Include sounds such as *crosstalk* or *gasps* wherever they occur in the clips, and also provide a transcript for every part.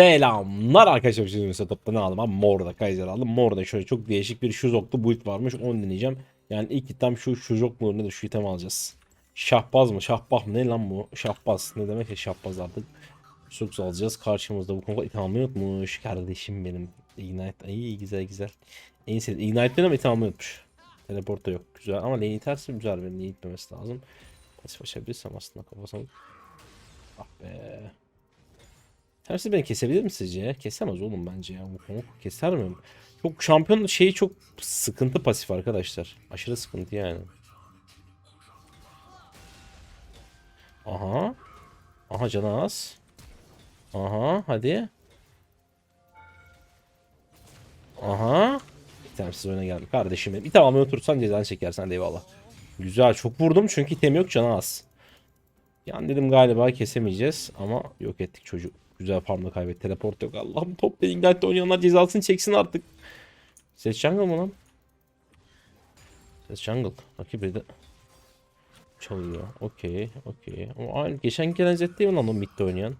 Selamlar arkadaşlar. Şimdi mesela topta ne aldım? Abi Mor'da Kaiser aldım. Mor'da şöyle çok değişik bir Shuzok'lu build varmış. Onu deneyeceğim. Yani ilk item şu Shuzok mu nedir? Şu item alacağız. Şahbaz mı? Şahbah mı? Ne lan bu? Şahbaz. Ne demek ya şahbaz artık. Shuzok alacağız. Karşımızda bu konuda item almayı unutmuş. Kardeşim benim. Ignite. İyi güzel güzel. En sevdiğim. Ignite'den ama item almayı unutmuş. Teleport da yok. Güzel ama lane iterse güzel. Benim lane itmemesi lazım. Pasif açabilirsem aslında kafasını. Ah be. Tersi beni kesebilir mi sizce? Kesemez oğlum bence ya. Bu konu keser mi? Çok şampiyon şeyi çok sıkıntı pasif arkadaşlar. Aşırı sıkıntı yani. Aha. Aha canı az. Aha hadi. Aha. İtemsiz oyuna geldi. Kardeşim benim. Bir tamamen otursan cezanı çekersen de eyvallah. Güzel çok vurdum çünkü item yok canı az. Yani dedim galiba kesemeyeceğiz ama yok ettik çocuk. Güzel farmda kaybet. Teleport yok. Allah'ım top Ignite'de oynayanlar cezasını çeksin artık. Ses jungle mı lan? Ses jungle. Rakip de çalıyor. Okey. Okey. Ama aynı geçen gelen Zed değil mi lan o midde oynayan?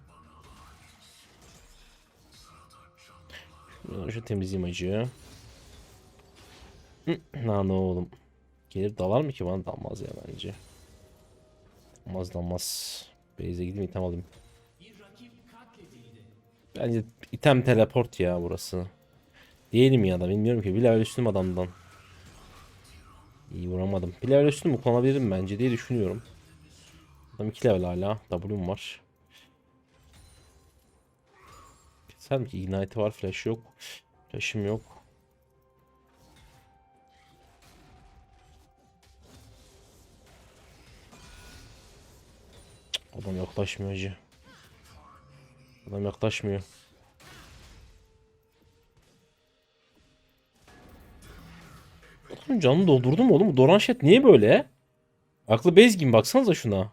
Şu temizleyeyim acıyı. Lan ne oğlum. Gelir dalar mı ki bana dalmaz ya bence. Dalmaz dalmaz. Base'e gideyim item alayım. Bence item teleport ya burası. Diyelim ya da bilmiyorum ki. Bir level üstüm adamdan. İyi vuramadım. Bir level üstüm mü kullanabilirim bence diye düşünüyorum. Adam 2 level hala. W'm var. Mi ki? Ignite var. Flash yok. Flash'ım yok. Adam yaklaşmıyor acı. Adam yaklaşmıyor. Oğlum Canını doldurdum oğlum. Bu Doranşet niye böyle? Aklı bezgin baksanıza şuna.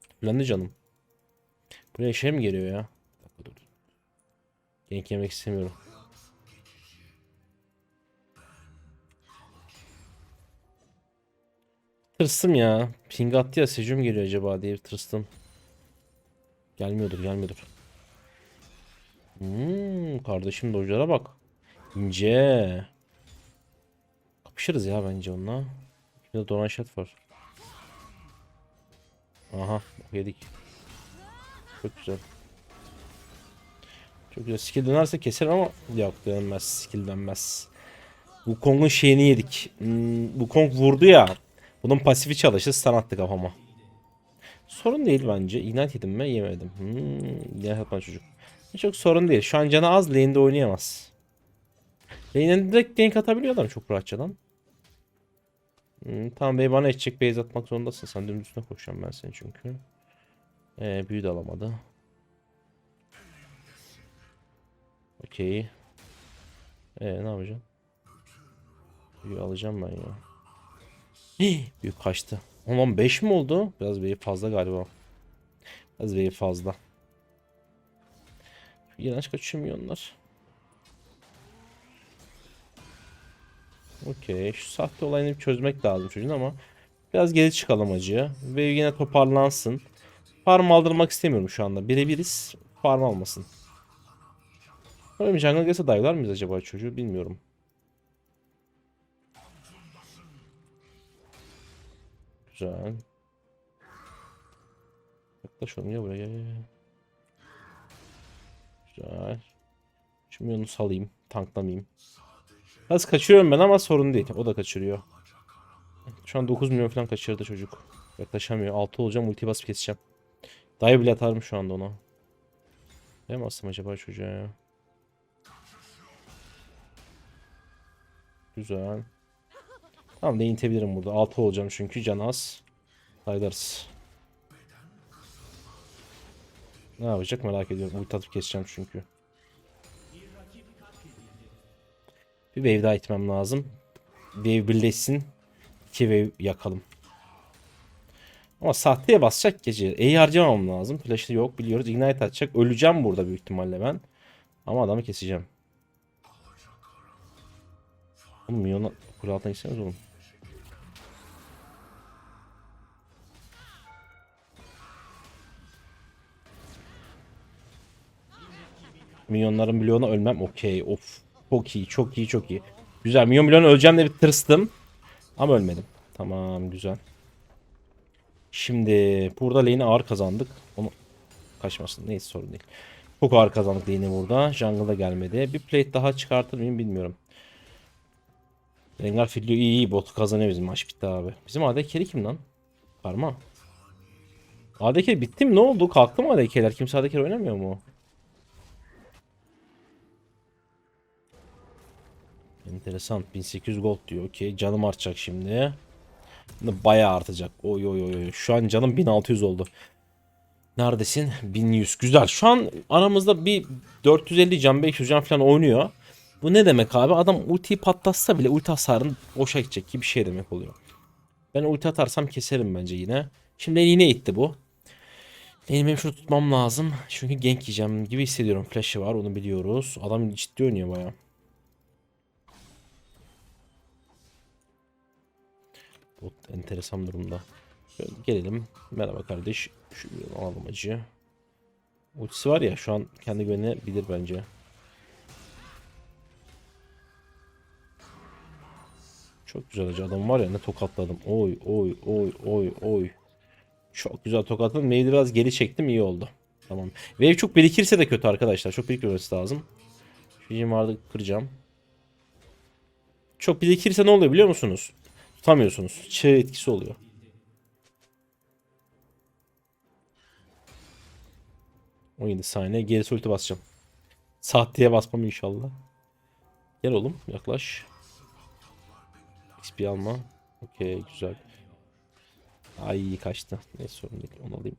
Tüplendi canım. Buraya şey mi geliyor ya? Dakika. Genk yemek istemiyorum. Tırstım ya. Ping attı ya Sejum geliyor acaba diye tırstım. Gelmiyordur gelmiyordur. Hmm, kardeşim dojlara bak. İnce. Kapışırız ya bence onunla. Bir de Şat var. Aha yedik. Çok güzel. Çok güzel. Skill dönerse keser ama yok dönmez. Skill dönmez. Bu Kong'un şeyini yedik. Hmm, bu Kong vurdu ya. Bunun pasifi çalıştı. Stun attı kafama. Sorun değil bence. Ignite yedim mi? Yemedim. Hmm, atma çocuk. Çok sorun değil. Şu an canı az. Lane'de oynayamaz. Lane'e direkt gank atabiliyor adam çok rahatça lan. Hmm, tamam bey bana edecek base atmak zorundasın. Sen dümdüz üstüne koşacağım ben seni çünkü. Ee, büyü de alamadı. Okey. Ee, ne yapacağım? Büyü alacağım ben ya. Hii, büyük kaçtı. 15 mi oldu? Biraz büyük fazla galiba. Biraz büyük fazla. İğrenç kaçıyor onlar. Okey. Şu sahte olayını çözmek lazım çocuğun ama biraz geri çıkalım acıya. Ve yine toparlansın. Farm aldırmak istemiyorum şu anda. Birebiriz. Farm almasın. Öyle jungle gelse dive'lar mıyız acaba çocuğu bilmiyorum. Güzel. Yaklaş oğlum ya buraya gel, gel, gel. Güzel. Şimdi onu salayım. Tanklamayayım. Az kaçırıyorum ben ama sorun değil. O da kaçırıyor. Şu an 9 milyon falan kaçırdı çocuk. Yaklaşamıyor. 6 olacağım ulti basıp keseceğim. Dive bile atarım şu anda ona. Ne mi acaba çocuğa? Güzel. Tamam da intebilirim burada. 6 olacağım çünkü can az. Saydarız. Ne yapacak merak ediyorum. Ulti atıp keseceğim çünkü. Bir wave daha itmem lazım. Wave birleşsin. İki wave yakalım. Ama sahteye basacak gece. E'yi harcamam lazım. Flash'ı yok biliyoruz. Ignite atacak. Öleceğim burada büyük ihtimalle ben. Ama adamı keseceğim. Oğlum milyona kule altına gitseniz oğlum. Milyonların bloğuna ölmem. Okey. Of. Çok iyi. Çok iyi. Çok iyi. Güzel. Milyon milyon öleceğim de bir tırstım. Ama ölmedim. Tamam. Güzel. Şimdi burada lane'i ağır kazandık. Onu kaçmasın. Neyse sorun değil. Çok ağır kazandık lane'i burada. Jungle'a gelmedi. Bir plate daha çıkartır mıyım bilmiyorum. Rengar Filio iyi iyi bot kazanıyor bizim maç bitti abi. Bizim AD carry kim lan? Karma. AD carry bitti mi? Ne oldu? Kalktı mı AD carry'ler? Kimse AD carry oynamıyor mu? Enteresan. 1800 gold diyor. Okey. Canım artacak şimdi. Bayağı artacak. Oy oy oy. Şu an canım 1600 oldu. Neredesin? 1100. Güzel. Şu an aramızda bir 450 can 500 can falan oynuyor. Bu ne demek abi? Adam ultiyi patlatsa bile ulti hasarın boşa gidecek gibi bir şey demek oluyor. Ben ulti atarsam keserim bence yine. Şimdi yine itti bu. Benim şunu tutmam lazım. Çünkü gank yiyeceğim gibi hissediyorum. Flash'ı var onu biliyoruz. Adam ciddi oynuyor baya. Bot enteresan durumda. Şöyle gelelim. Merhaba kardeş. Şu alalım acı. Ultisi var ya şu an kendi güvenebilir bence. Çok güzel acı adam var ya ne tokatladım. Oy oy oy oy oy. Çok güzel tokatladım. Wave'i biraz geri çektim iyi oldu. Tamam. Wave çok birikirse de kötü arkadaşlar. Çok birikmemesi lazım. Şu vardı kıracağım. Çok birikirse ne oluyor biliyor musunuz? Tutamıyorsunuz. Çığ etkisi oluyor. O 17 saniye. Gerisi ulti basacağım. Saat diye basmam inşallah. Gel oğlum yaklaş. XP alma. Okey güzel. Ay kaçtı. Neyse sorun değil. Onu alayım.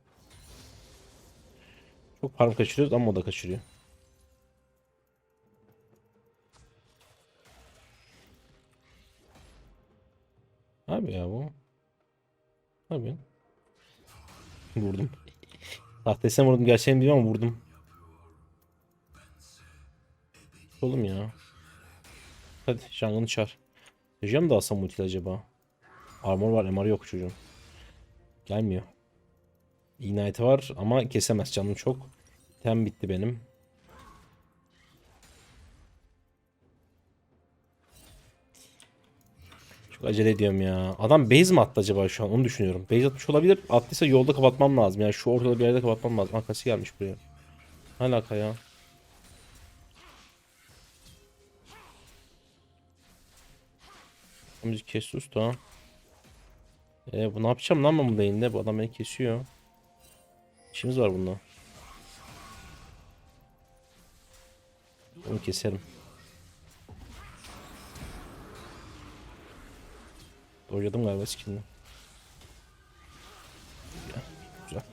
Çok farm kaçırıyoruz ama o da kaçırıyor. Abi ya bu. Abi. Vurdum. Sahtesine vurdum. Gerçeğini biliyorum ama vurdum. Oğlum ya. Hadi jungle'ını çağır. Diyeceğim mi alsam ulti acaba? Armor var, MR yok çocuğun. Gelmiyor. Ignite var ama kesemez canım çok. Tem bitti benim. Çok acele ediyorum ya. Adam base mi attı acaba şu an? Onu düşünüyorum. Base atmış olabilir. Attıysa yolda kapatmam lazım. Yani şu ortada bir yerde kapatmam lazım. Arkası gelmiş buraya. Ne alaka ya? Müzik kesti usta. E bu ne yapacağım lan ben bu lane'de? Bu adam beni kesiyor. İşimiz var bununla. Onu keserim. Dojadım galiba skinini. Güzel.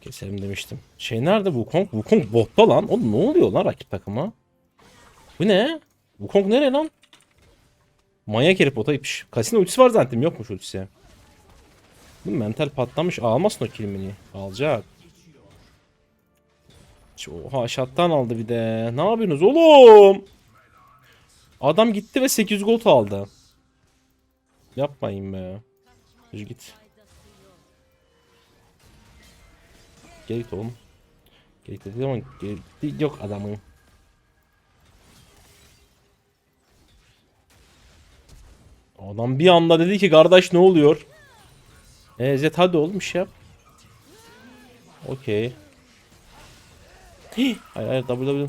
Keserim demiştim. Şey nerede Wukong? Wukong botta lan. Oğlum ne oluyor lan rakip takıma? Bu ne? Wukong nereye lan? Manyak herif botaymış. Kasino ultisi var zaten yokmuş ultisi. Bu mental patlamış. Almasın o kilimini. Alacak. Oha şattan aldı bir de. Ne yapıyorsunuz oğlum? Adam gitti ve 800 gold aldı. Yapmayın be. Yürü git. Gel git oğlum. Gel git ama gel- yok adamın. Adam bir anda dedi ki kardeş ne oluyor? E Zed hadi oğlum bir şey yap. Okey. *gasps* Hayır hayır W W.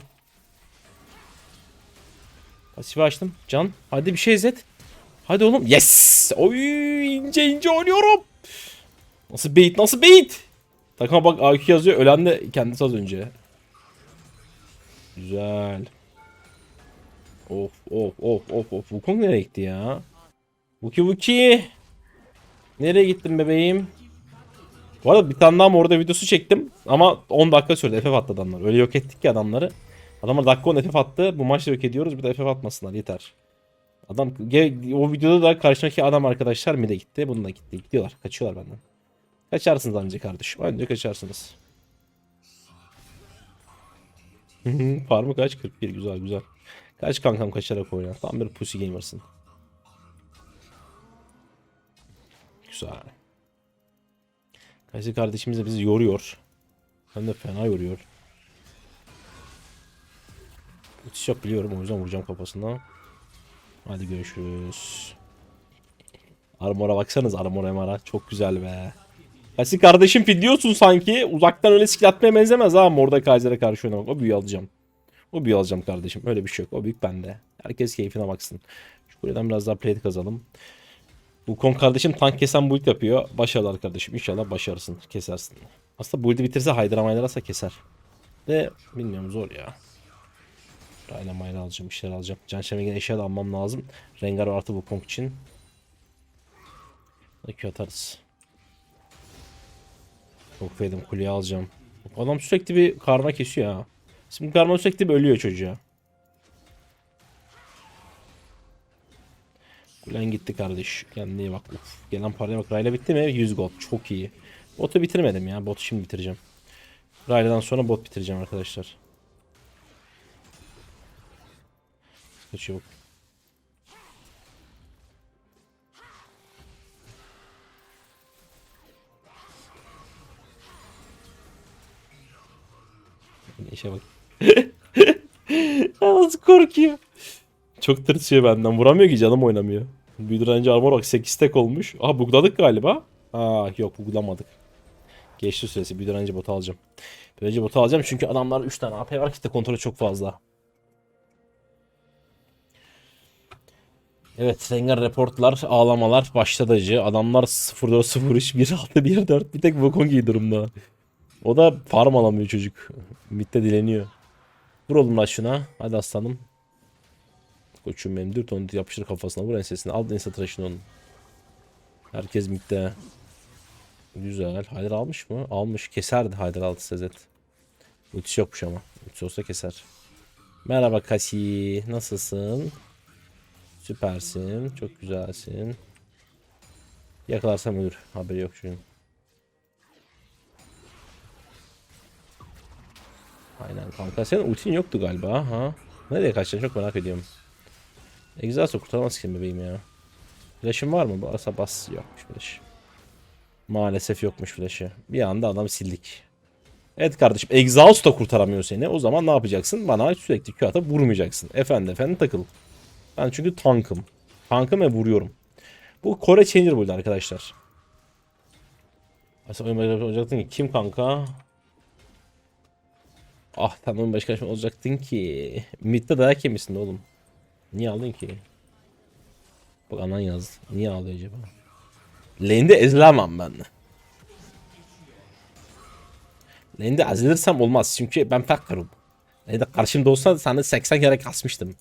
Pasifi açtım. Can. Hadi bir şey Zed. Hadi oğlum. Yes. Oy ince ince oynuyorum. Nasıl bait nasıl bait. Takıma bak AQ yazıyor. Ölen de kendisi az önce. Güzel. Of of of of of. Wukong nereye gitti ya? Vuki Vuki. Nereye gittin bebeğim? Bu arada bir tane daha orada videosu çektim. Ama 10 dakika sürdü. FF attı adamlar. Öyle yok ettik ki adamları. Adamlar dakika 10 FF attı. Bu maçta yok ediyoruz. Bir de FF atmasınlar yeter. Adam o videoda da karşımdaki adam arkadaşlar mi de gitti. Bununla gitti. Gidiyorlar. Kaçıyorlar benden. Kaçarsınız anca kardeşim. Anca kaçarsınız. Farmı kaç? 41 güzel güzel. Kaç kankam kaçarak oyna. Tam bir pussy gamersın. Güzel. Kaysi kardeşimiz de bizi yoruyor. Hem de fena yoruyor. Uçuş biliyorum o yüzden vuracağım kafasına. Hadi görüşürüz. Armora baksanız armora emara çok güzel be. Kasi kardeşim fidliyorsun sanki. Uzaktan öyle skill atmaya benzemez ha Mordekaiser'e karşı oynamak. O büyü alacağım. O büyü alacağım kardeşim. Öyle bir şey yok. O büyük bende. Herkes keyfine baksın. Şu kuleden biraz daha plate kazalım. Bu kon kardeşim tank kesen build yapıyor. Başarılar kardeşim. İnşallah başarısın. Kesersin. Aslında build'i bitirse Hydra Mineras'a keser. De bilmiyorum zor ya. Rayla mayla alacağım. Bir şeyler alacağım. Can Şemegin eşya da almam lazım. Rengar artı bu konk için. Akü atarız. Çok fedim kuleye alacağım. Adam sürekli bir karma kesiyor ha. Şimdi karma sürekli bir ölüyor çocuğa. Kulen gitti kardeş. Kendine iyi bak. Uf, gelen paraya bak. Rayla bitti mi? 100 gold. Çok iyi. Botu bitirmedim ya. Botu şimdi bitireceğim. Rayla'dan sonra bot bitireceğim arkadaşlar. Kaçıyor bak. *laughs* İşe bak. Nasıl korkuyor. Çok tırsıyor benden. Vuramıyor ki canım oynamıyor. Bir direnci armor bak 8 stack olmuş. Aha bugladık galiba. Aa yok buglamadık. Geçti süresi. Bir direnci botu alacağım. Bir direnci botu alacağım çünkü adamlar 3 tane AP var. Kitle kontrolü çok fazla. Evet Rengar reportlar, ağlamalar başladı. Adamlar 0-4-0-3, 1-6, 1-4 bir tek Wukong iyi durumda. O da farm alamıyor çocuk. Mid'de dileniyor. Vur oğlum lan şuna. Hadi aslanım. Koçum benim dürt onu yapıştır kafasına vur ensesine. Al ense tıraşını onun. Herkes midde. Güzel. Haydar almış mı? Almış. Keserdi Haydar altı sezet. Ultisi yokmuş ama. Ultisi olsa keser. Merhaba Kasi. Nasılsın? Süpersin. Çok güzelsin. Yakalarsam ölür. Haberi yok çünkü. Aynen kanka. Senin ultin yoktu galiba ha. Nereye kaçacaksın çok merak ediyorum. Exhaust'u kurtaramaz ki bebeğim ya. Flash'ın var mı? Basa bas yokmuş flash. Maalesef yokmuş flash'ı. Bir anda adam sildik. Evet kardeşim Exhaust da kurtaramıyor seni. O zaman ne yapacaksın? Bana sürekli Q atıp vurmayacaksın. Efendi efendi takıl. Ben çünkü tankım. Tankım ve vuruyorum. Bu Kore Changer buydu arkadaşlar. Aslında oyun başkanı olacaktın ki kim kanka? Ah sen oyun başkanı olacaktın ki. Mid'de dayak yemişsin oğlum. Niye aldın ki? Bak anan yazdı. Niye ağlıyor acaba? Lane'de ezilemem ben. Lane'de ezilirsem olmaz. Çünkü ben fakarım. Lane'de karşımda olsa sana 80 kere kasmıştım.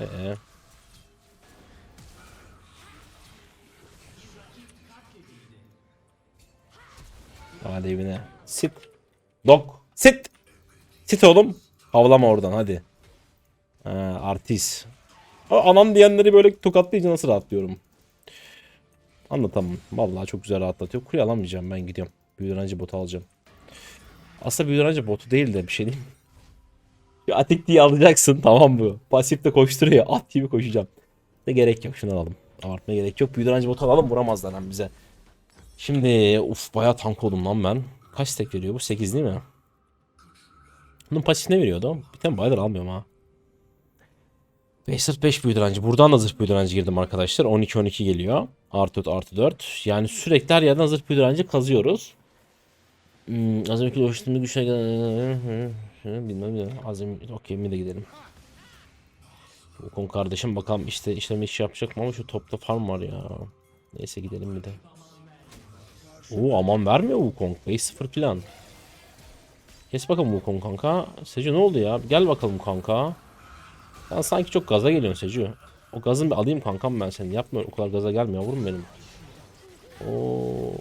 Ee. Hadi evine. Sit. Dog. Sit. Sit oğlum. Havlama oradan hadi. Ha, artist. O anam diyenleri böyle tokatlayınca nasıl rahatlıyorum. Anlatamam. Vallahi çok güzel rahatlatıyor. Kuyu alamayacağım ben gidiyorum. Büyürenci botu alacağım. Aslında büyürenci botu değil de bir şey değil atik diye alacaksın tamam mı? Pasifte koşturuyor. At gibi koşacağım. Ne gerek yok şunu alalım. Abartmaya gerek yok. Büyürenci botu alalım vuramazlar hem bize. Şimdi uf bayağı tank oldum lan ben. Kaç stack veriyor bu? 8 değil mi? Bunun pasif ne veriyordu? Bir tane baylar almıyorum ha. 5 zırh 5 büyü direnci. Buradan da zırh büyü direnci girdim arkadaşlar. 12-12 geliyor. Artı 4 artı 4. Yani sürekli her yerden zırh büyü direnci kazıyoruz. Hmm, az önceki oluşturduğum güçle bilmem ne. Azim okey mi de gidelim. Kon kardeşim bakalım işte işlemi iş yapacak mı ama şu topta farm var ya. Neyse gidelim bir de. Oo aman vermiyor Wukong. 5-0 plan. Kes bakalım Wukong kanka. Seju ne oldu ya? Gel bakalım kanka. Sen sanki çok gaza geliyorsun Seju. O gazın bir alayım kankam ben seni. Yapma o kadar gaza gelme yavrum benim. Oo.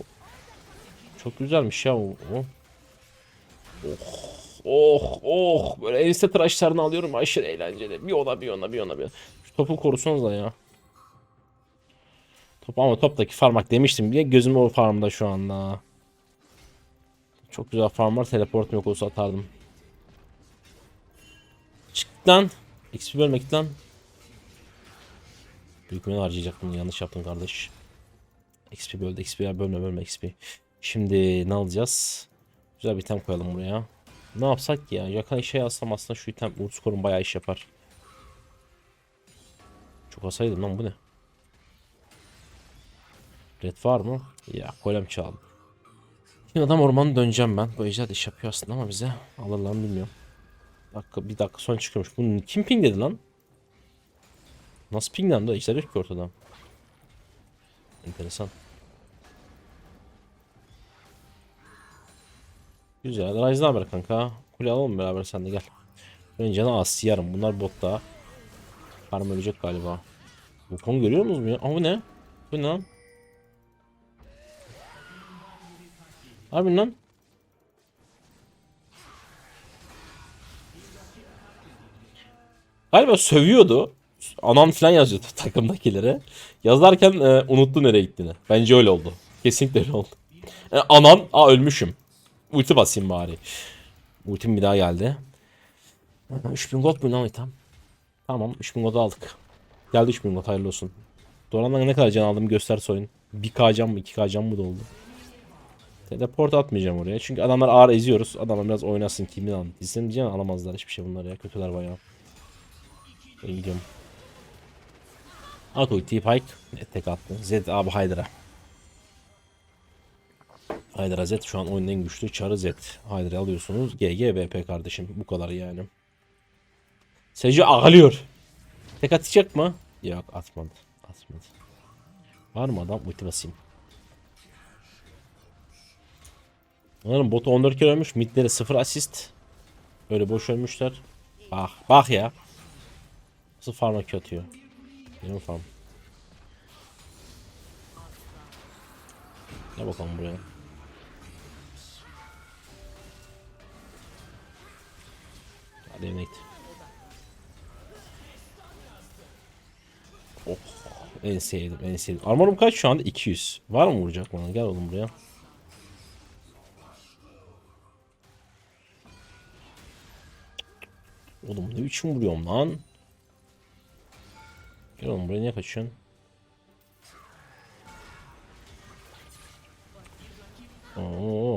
Çok güzelmiş ya o. Oh. Oh oh böyle ense tıraşlarını alıyorum aşırı eğlenceli. Bir ona bir ona bir ona bir. Şu topu korusanız da ya. Top ama toptaki farmak demiştim diye gözüm o farmda şu anda. Çok güzel farm var. Teleportum yok olsa atardım. Çık lan. XP bölmek lan. Büyük menü harcayacaktım. Yanlış yaptın kardeş. XP böldü. XP ya bölme bölme XP. Şimdi ne alacağız? Güzel bir item koyalım buraya. Ne yapsak ya? Yakan şey alsam aslında şu item ult skorun bayağı iş yapar. Çok asaydım lan bu ne? Red var mı? Ya kolem çaldım. Şimdi adam ormanı döneceğim ben. Bu ejder de iş yapıyor aslında ama bize alırlar mı bilmiyorum. Dakika, bir dakika sonra çıkıyormuş. Bunu kim ping dedi lan? Nasıl pinglendi? Ejder yok ki ortada. Enteresan. Güzel. Ne haber kanka? Kule alalım beraber sen de gel. Ben canı az yarım. Bunlar botta. Karım ölecek galiba. Bu konu görüyor musunuz mu ya? Aa bu ne? Bu ne lan? Abi lan. Galiba sövüyordu. Anam falan yazıyordu *laughs* takımdakilere. Yazarken e, unuttu nereye gittiğini. Bence öyle oldu. Kesinlikle öyle oldu. E, anan, aa ölmüşüm. Ulti basayım bari. Ultim bir daha geldi. 3000 gold mu lan item? Tamam 3000 gold aldık. Geldi 3000 gold hayırlı olsun. Doran'dan ne kadar can aldım göster soyun. 1k can mı 2k can mı doldu? Teleport atmayacağım oraya. Çünkü adamlar ağır eziyoruz. Adamlar biraz oynasın kimin alın. Dizsin diyeceğim alamazlar hiçbir şey bunlar ya. Kötüler bayağı. Gidiyorum. At ultiyi Pike. Tek attı. Zed abi Hydra. Hydra Z şu an oyunun en güçlü çarı Z. Hydra alıyorsunuz. GGBP kardeşim. Bu kadar yani. Seju ağlıyor. Tek atacak mı? Yok atmadı. Atmadı. Var mı adam? Ulti basayım. Onların botu 14 kere ölmüş. Midleri 0 asist. Böyle boş ölmüşler. Bak bak ya. Nasıl farma atıyor. Benim farm. Gel bakalım buraya. Hadi. Oh. En sevdim, en sevdim. Armorum kaç şu anda? 200. Var mı vuracak bana? Gel oğlum buraya. Oğlum ne biçim vuruyorum lan? Gel oğlum buraya niye kaçıyorsun? Oo.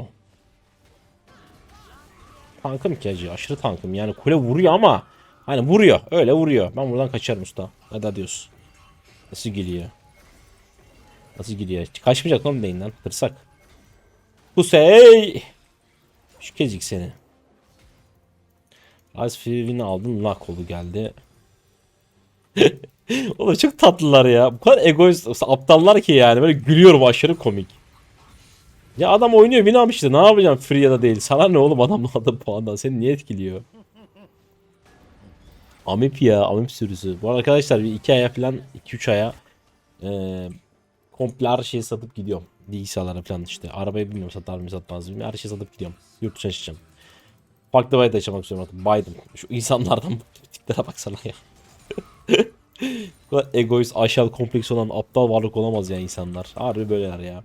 Tankım ki acı. Aşırı tankım. Yani kule vuruyor ama hani vuruyor. Öyle vuruyor. Ben buradan kaçarım usta. Hadi diyorsun. Nasıl geliyor? Nasıl gidiyor? Kaçmayacak lan beyin lan. Tırsak. Husey! Şu kezik seni. Ice Field'ini aldım. Lock oldu geldi. *laughs* Oğlum çok tatlılar ya. Bu kadar egoist, aptallar ki yani. Böyle gülüyorum aşırı komik. Ya adam oynuyor bina işte. Ne yapacağım free ya da değil. Sana ne oğlum adamın adı puandan. Seni niye etkiliyor? Amip ya. Amip sürüsü. Bu arada arkadaşlar bir iki aya falan 2-3 aya e, komple her şeyi satıp gidiyorum. Bilgisayarlara falan işte. Arabayı bilmiyorum satar mı satmaz mı. Her şeyi satıp gidiyorum. Yurt dışına çıkacağım. Farklı bayda yaşamak istiyorum artık. Baydım. Şu insanlardan tiplere baksana ya. *laughs* Bu egoist, aşağı kompleks olan aptal varlık olamaz ya insanlar. Harbi böyleler ya.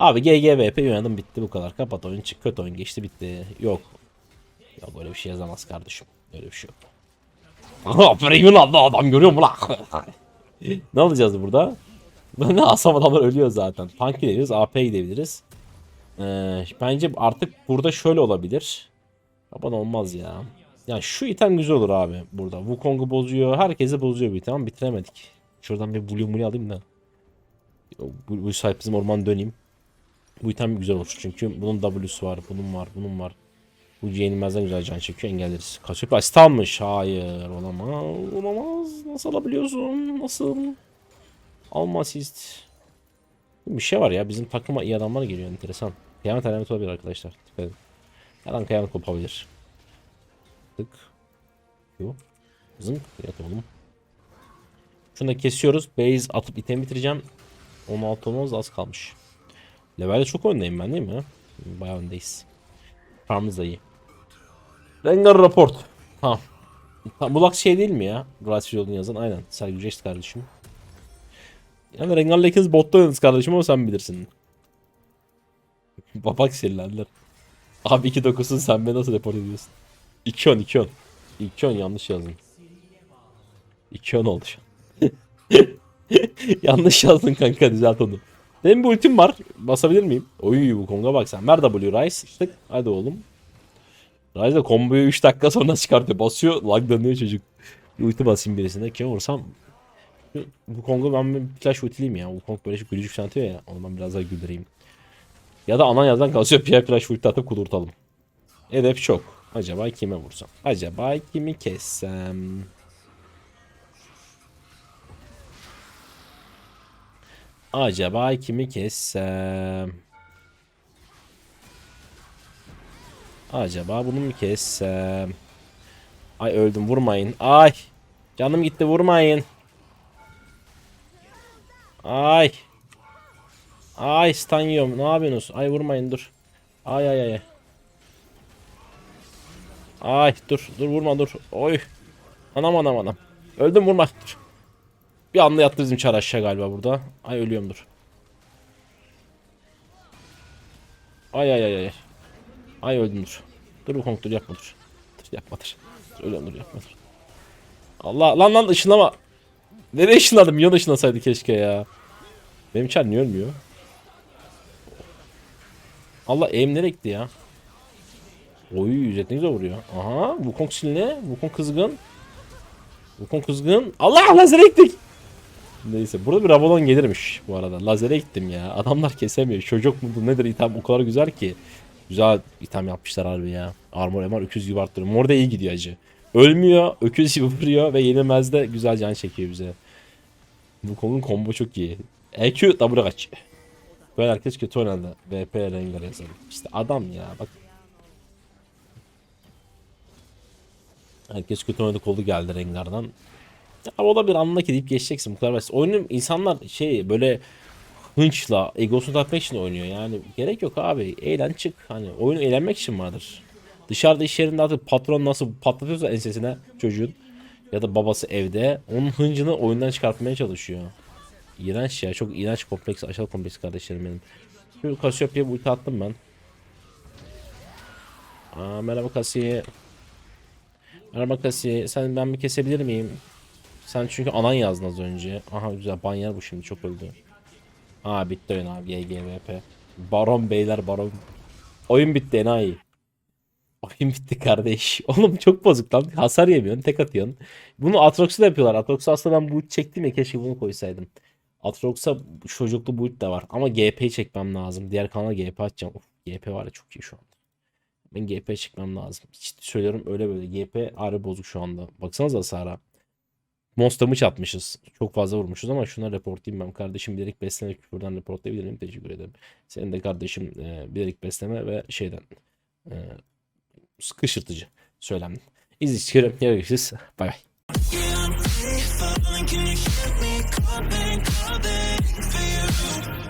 Abi GGVP oynadım bitti bu kadar. Kapat oyun çık kötü oyun geçti bitti. Yok. Yok öyle bir şey yazamaz kardeşim. Öyle bir şey yok. *laughs* Premium adlı adam görüyor musun lan? *laughs* ne alacağız burada? *laughs* ne asam adamlar ölüyor zaten. Tank gidebiliriz, AP gidebiliriz. Ee, bence artık burada şöyle olabilir. Ama olmaz ya. Yani şu item güzel olur abi burada. Wukong'u bozuyor. Herkesi bozuyor bu item. Bitiremedik. Şuradan bir blue alayım da. Bu, bu sahip bizim orman döneyim. Bu item güzel olur. Çünkü bunun W'su var. Bunun var. Bunun var. Bu yenilmezden güzel can çekiyor. Engelleriz. Kaçıp asist almış. Hayır. Olamaz. Olamaz. Nasıl alabiliyorsun? Nasıl? Alma asist. Bir şey var ya. Bizim takıma iyi adamlar geliyor. Enteresan. Kıyamet alameti olabilir arkadaşlar. Dikkat edin. Her an kıyamet kopabilir. Tık. Yok. Zınk. Evet oğlum. Şunu da kesiyoruz. Base atıp item bitireceğim. 16 olmamız az kalmış. Levelde çok öndeyim ben değil mi? Bayağı öndeyiz. Farmımız da iyi. Rengar raport. Tamam. Tamam, Bulak şey değil mi ya? Ratsfield'un yazan aynen. Sergi Ücreçti kardeşim. Yani Rengar'la ikiniz botta oynadınız kardeşim ama sen bilirsin. *laughs* Babak sinirlendiler. Abi 2.9'sun sen beni nasıl report ediyorsun? 2.10 2.10. 2.10 yanlış yazdın. 2.10 oldu şu an. *laughs* yanlış yazdın kanka düzelt onu. Benim bu ultim var. Basabilir miyim? Oy bu Kong'a bak sen. Ver W Rise. Tık. Hadi oğlum. Rise de komboyu 3 dakika sonra çıkartıyor. Basıyor. Laglanıyor çocuk. Bir ulti basayım birisine. Kime vursam. Bu Kong'u ben bir flash ultileyim ya. Bu Kong böyle şu gülücük sanatıyor ya. Onu ben biraz daha güldüreyim. Ya da anan yazdan kalsıyor. Pierre flash ulti atıp kudurtalım. Hedef çok. Acaba kime vursam? Acaba kimi kessem? Acaba kimi kessem? Acaba bunu mu kessem? Ay öldüm vurmayın. Ay. Canım gitti vurmayın. Ay. Ay stun yiyorum. Ne yapıyorsunuz? Ay vurmayın dur. Ay ay ay. Ay dur dur vurma dur. Oy. Anam anam anam. Öldüm vurma. Dur. Bir anda yattı bizim çar aşağı galiba burada. Ay ölüyorum dur. Ay ay ay ay. Ay öldüm dur. Bu Kong dur yapma dur. Dur yapma dur. ölüyorum dur yapma dur. Allah lan lan ışınlama. Nereye ışınladım? Milyon ışınlasaydı keşke ya. Benim çar niye ölmüyor? Allah aim nereye gitti ya? Oy ücret ne güzel vuruyor. Aha Wukong sinirli. Wukong kızgın. Wukong kızgın. Allah lazere gittik. Neyse burada bir Ravalon gelirmiş bu arada. Lazere gittim ya. Adamlar kesemiyor. Çocuk mudur nedir item o kadar güzel ki. Güzel item yapmışlar harbi ya. Armor MR öküz gibi arttırıyor. Mor da iyi gidiyor acı. Ölmüyor, öküz gibi *laughs* vuruyor ve yenilmez de güzel can çekiyor bize. Bu konunun combo çok iyi. EQ W kaç. Böyle herkes kötü oynadı. VP Rengar yazalım. İşte adam ya bak. Herkes kötü oynadı kolu geldi Rengar'dan. Ya o da bir anla ki deyip geçeceksin bu kadar basit. Oyunun insanlar şey böyle hınçla egosunu tatmak için oynuyor yani gerek yok abi eğlen çık hani oyun eğlenmek için vardır. Dışarıda iş yerinde artık patron nasıl patlatıyorsa ensesine çocuğun ya da babası evde onun hıncını oyundan çıkartmaya çalışıyor. İğrenç ya çok iğrenç kompleks aşağı kompleks kardeşlerim benim. Cassiopea'ya bu ulti attım ben. Aa, merhaba Cassie. Merhaba Cassie sen ben bir kesebilir miyim? Sen çünkü anan yazdın az önce. Aha güzel banyer bu şimdi çok öldü. Aa bitti oyun abi GGVP. Baron beyler baron. Oyun bitti enayi. Oyun bitti kardeş. *laughs* Oğlum çok bozuk lan. Hasar yemiyorsun tek atıyorsun. Bunu Atrox'u da yapıyorlar. Atrox'u aslında ben boot çektim ya keşke bunu koysaydım. Atrox'a çocuklu boot da var. Ama GP'yi çekmem lazım. Diğer kanala GP atacağım. Of, GP var ya çok iyi şu anda. Ben GP çekmem lazım. Ciddi söylüyorum öyle böyle. GP ağrı bozuk şu anda. Baksanıza hasara. Monster'ımı çatmışız. Çok fazla vurmuşuz ama şuna reportlayayım ben. Kardeşim bilerek besleme küfürden reportlayabilir miyim? Teşekkür ederim. Senin de kardeşim e, bilerek besleme ve şeyden e, sıkıştırtıcı söylemden. İzleyicilerim görüşürüz. Bay bay. Can you